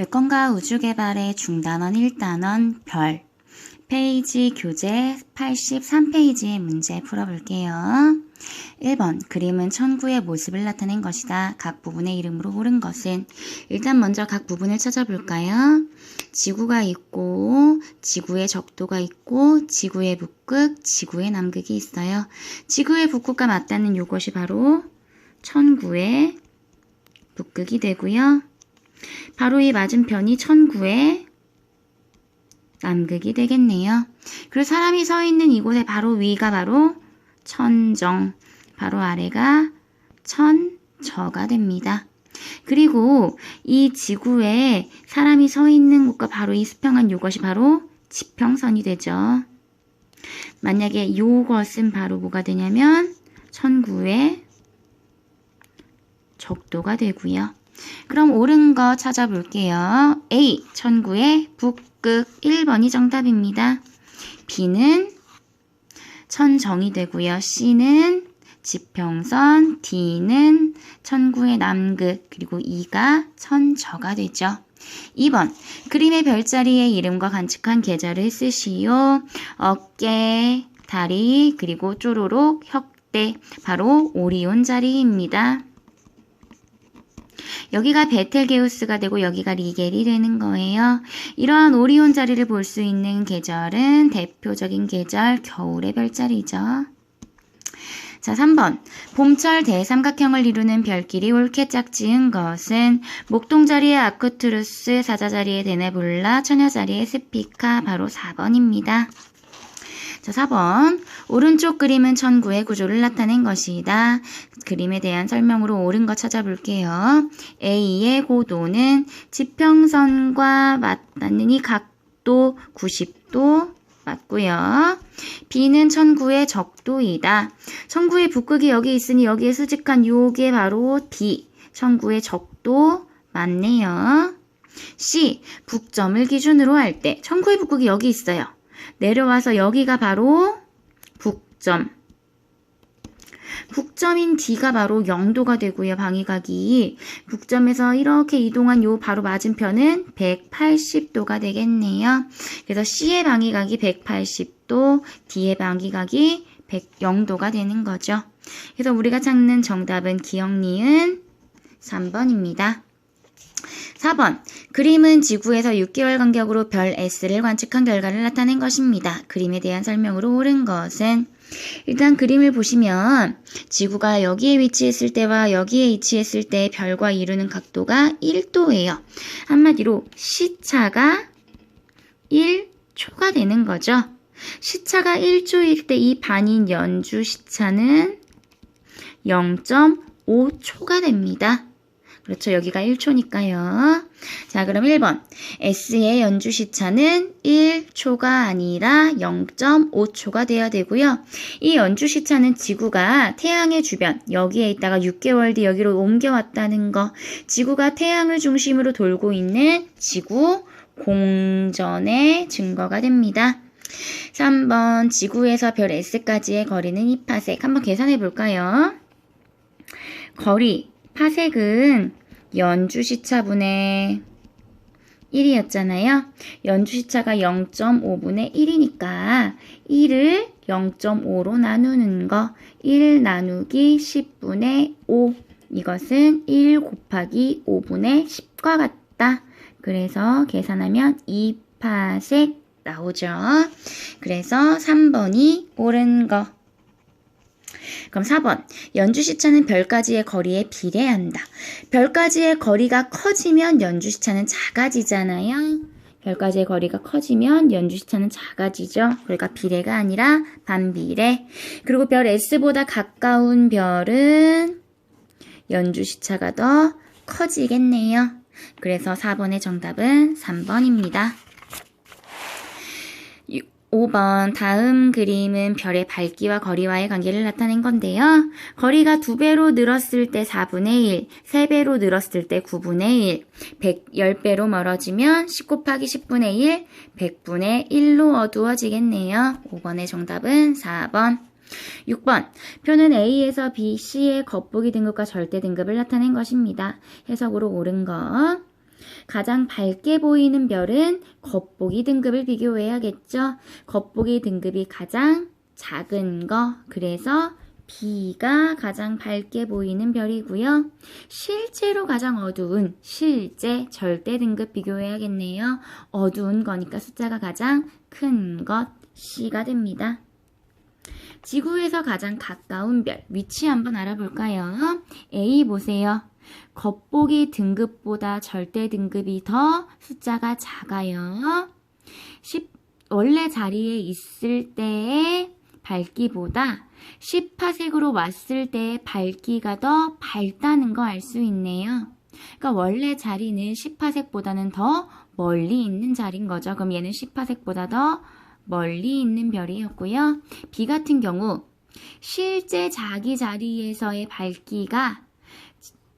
외권과 우주개발의 중단원 1단원 별 페이지 교재 83페이지의 문제 풀어볼게요. 1번 그림은 천구의 모습을 나타낸 것이다. 각 부분의 이름으로 옳은 것은 일단 먼저 각 부분을 찾아볼까요? 지구가 있고 지구의 적도가 있고 지구의 북극, 지구의 남극이 있어요. 지구의 북극과 맞닿는 이것이 바로 천구의 북극이 되고요. 바로 이 맞은편이 천구의 남극이 되겠네요. 그리고 사람이 서 있는 이곳의 바로 위가 바로 천정, 바로 아래가 천저가 됩니다. 그리고 이 지구에 사람이 서 있는 곳과 바로 이 수평한 이것이 바로 지평선이 되죠. 만약에 이것은 바로 뭐가 되냐면 천구의 적도가 되고요. 그럼 옳은 거 찾아볼게요. A. 천구의 북극 1번이 정답입니다. B는 천정이 되고요. C는 지평선, D는 천구의 남극, 그리고 E가 천저가 되죠. 2번. 그림의 별자리의 이름과 관측한 계절을 쓰시오. 어깨, 다리, 그리고 쪼로록, 혁대. 바로 오리온 자리입니다. 여기가 베텔게우스가 되고 여기가 리겔이 되는 거예요. 이러한 오리온 자리를 볼 수 있는 계절은 대표적인 계절 겨울의 별자리죠. 자, 3번. 봄철 대삼각형을 이루는 별끼리 옳게 짝지은 것은 목동자리의 아크투루스, 사자자리의 데네볼라, 처녀자리의 스피카, 바로 4번입니다. 자, 4번. 오른쪽 그림은 천구의 구조를 나타낸 것이다. 그림에 대한 설명으로 옳은 거 찾아볼게요. A의 고도는 지평선과 맞닿는 이 각도 90도 맞고요. B는 천구의 적도이다. 천구의 북극이 여기 있으니 여기에 수직한 요게 바로 D. 천구의 적도 맞네요. C. 북점을 기준으로 할 때 천구의 북극이 여기 있어요. 내려와서 여기가 바로 북점. 북점인 D가 바로 0도가 되고요. 방위각이 북점에서 이렇게 이동한 요 바로 맞은편은 180도가 되겠네요. 그래서 C의 방위각이 180도, D의 방위각이 100도가 되는 거죠. 그래서 우리가 찾는 정답은 기억 니은 3번입니다. 4번. 그림은 지구에서 6개월 간격으로 별 S를 관측한 결과를 나타낸 것입니다. 그림에 대한 설명으로 옳은 것은 일단 그림을 보시면 지구가 여기에 위치했을 때와 여기에 위치했을 때 별과 이루는 각도가 1도예요. 한마디로 시차가 1초가 되는 거죠. 시차가 1초일 때 이 반인 연주 시차는 0.5초가 됩니다. 그렇죠. 여기가 1초니까요. 자, 그럼 1번. S의 연주 시차는 1초가 아니라 0.5초가 돼야 되고요. 이 연주 시차는 지구가 태양의 주변, 여기에 있다가 6개월 뒤 여기로 옮겨왔다는 거. 지구가 태양을 중심으로 돌고 있는 지구 공전의 증거가 됩니다. 3번. 지구에서 별 S까지의 거리는 이 파색. 한번 계산해 볼까요? 거리. 파색은 연주시차분의 1이었잖아요. 연주시차가 0.5분의 1이니까 1을 0.5로 나누는 거. 1 나누기 10분의 5. 이것은 1 곱하기 5분의 10과 같다. 그래서 계산하면 2파색 나오죠. 그래서 3번이 옳은 거. 그럼 4번. 연주시차는 별까지의 거리에 비례한다. 별까지의 거리가 커지면 연주시차는 작아지잖아요. 별까지의 거리가 커지면 연주시차는 작아지죠. 그러니까 비례가 아니라 반비례. 그리고 별 S보다 가까운 별은 연주시차가 더 커지겠네요. 그래서 4번의 정답은 3번입니다. 5번 다음 그림은 별의 밝기와 거리와의 관계를 나타낸 건데요. 거리가 2배로 늘었을 때 4분의 1, 3배로 늘었을 때 9분의 1, 100, 10배로 멀어지면 10 곱하기 10분의 1, 100분의 1로 어두워지겠네요. 5번의 정답은 4번. 6번. 표는 A에서 B, C의 겉보기 등급과 절대 등급을 나타낸 것입니다. 해석으로 옳은 것. 가장 밝게 보이는 별은 겉보기 등급을 비교해야겠죠. 겉보기 등급이 가장 작은 거. 그래서 B가 가장 밝게 보이는 별이고요. 실제로 가장 어두운 실제 절대 등급 비교해야겠네요. 어두운 거니까 숫자가 가장 큰 것 C가 됩니다. 지구에서 가장 가까운 별 위치 한번 알아볼까요? A 보세요. 겉보기 등급보다 절대 등급이 더 숫자가 작아요. 10, 원래 자리에 있을 때의 밝기보다 10파색으로 왔을 때의 밝기가 더 밝다는 거 알 수 있네요. 그러니까 원래 자리는 10파색보다는 더 멀리 있는 자리인 거죠. 그럼 얘는 10파색보다 더 멀리 있는 별이었고요. B 같은 경우 실제 자기 자리에서의 밝기가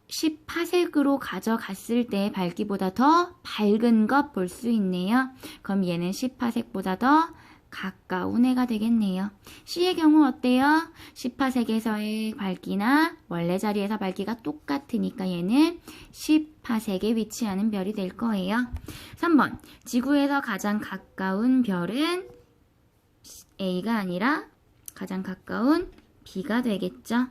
10파색으로 가져갔을 때 밝기보다 더 밝은 것 볼 수 있네요. 그럼 얘는 10파색보다 더 가까운 애가 되겠네요. C의 경우 어때요? 10파색에서의 밝기나 원래 자리에서 밝기가 똑같으니까 얘는 10파색에 위치하는 별이 될 거예요. 3번 지구에서 가장 가까운 별은 A가 아니라 가장 가까운 B가 되겠죠.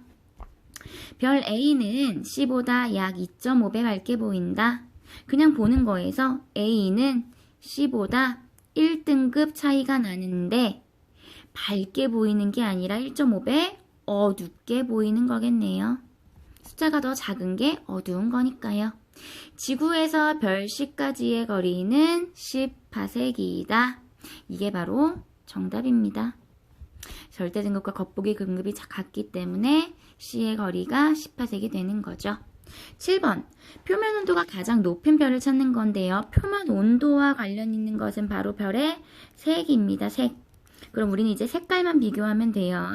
별 A는 C보다 약 2.5배 밝게 보인다. 그냥 보는 거에서 A는 C보다 1등급 차이가 나는데 밝게 보이는 게 아니라 1.5배 어둡게 보이는 거겠네요. 숫자가 더 작은 게 어두운 거니까요. 지구에서 별 C까지의 거리는 10파세기이다. 이게 바로 정답입니다. 절대 등급과 겉보기 등급이 같기 때문에 C의 거리가 10파색이 되는 거죠. 7번. 표면 온도가 가장 높은 별을 찾는 건데요. 표면 온도와 관련 있는 것은 바로 별의 색입니다. 색. 그럼 우리는 이제 색깔만 비교하면 돼요.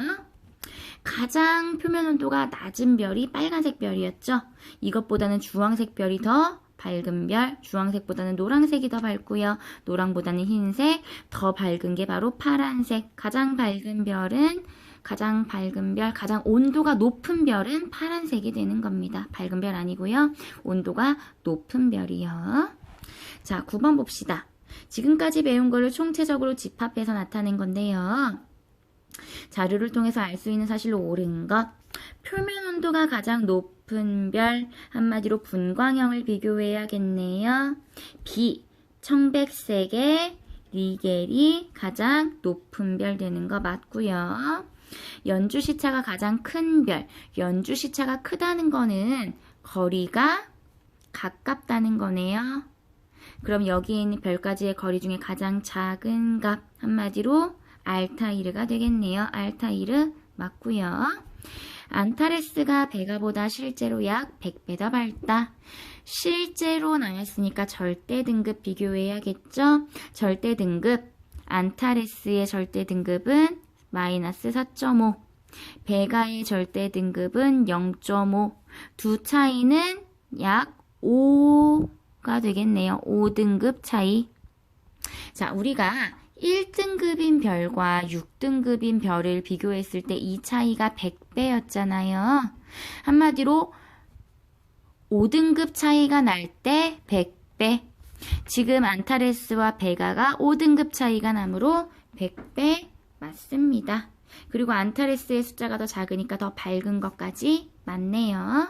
가장 표면 온도가 낮은 별이 빨간색 별이었죠. 이것보다는 주황색 별이 더 밝은 별, 주황색보다는 노란색이 더 밝고요. 노랑보다는 흰색, 더 밝은 게 바로 파란색. 가장 밝은 별은 가장 밝은 별, 가장 온도가 높은 별은 파란색이 되는 겁니다. 밝은 별 아니고요. 온도가 높은 별이요. 자, 9번 봅시다. 지금까지 배운 거를 총체적으로 집합해서 나타낸 건데요. 자료를 통해서 알 수 있는 사실로 옳은 것. 표면 온도가 가장 높 은 별, 한마디로 분광형을 비교해야겠네요. B, 청백색의 리겔이 가장 높은 별 되는 거 맞고요. 연주 시차가 가장 큰 별, 연주 시차가 크다는 거는 거리가 가깝다는 거네요. 그럼 여기에 있는 별까지의 거리 중에 가장 작은 값 한마디로 알타이르가 되겠네요. 알타이르 맞고요. 안타레스가 베가보다 실제로 약 100배 더 밝다. 실제로 나왔으니까 절대 등급 비교해야겠죠? 절대 등급. 안타레스의 절대 등급은 마이너스 4.5. 베가의 절대 등급은 0.5. 두 차이는 약 5가 되겠네요. 5등급 차이. 자, 우리가 1등급인 별과 6등급인 별을 비교했을 때 이 차이가 100배였잖아요. 한마디로 5등급 차이가 날 때 100배. 지금 안타레스와 베가가 5등급 차이가 나므로 100배 맞습니다. 그리고 안타레스의 숫자가 더 작으니까 더 밝은 것까지 맞네요.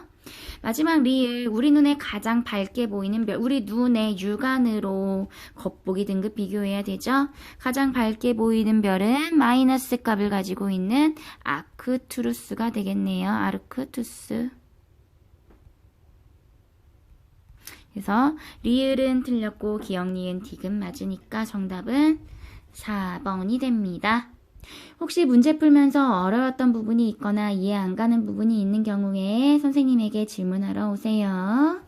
마지막 리을 우리 눈에 가장 밝게 보이는 별 우리 눈의 육안으로 겉보기 등급 비교해야 되죠. 가장 밝게 보이는 별은 마이너스 값을 가지고 있는 아크투루스가 되겠네요. 아르크투스 그래서 리을은 틀렸고 기억 니은 디귿 맞으니까 정답은 4번이 됩니다. 혹시 문제 풀면서 어려웠던 부분이 있거나 이해 안 가는 부분이 있는 경우에 선생님에게 질문하러 오세요.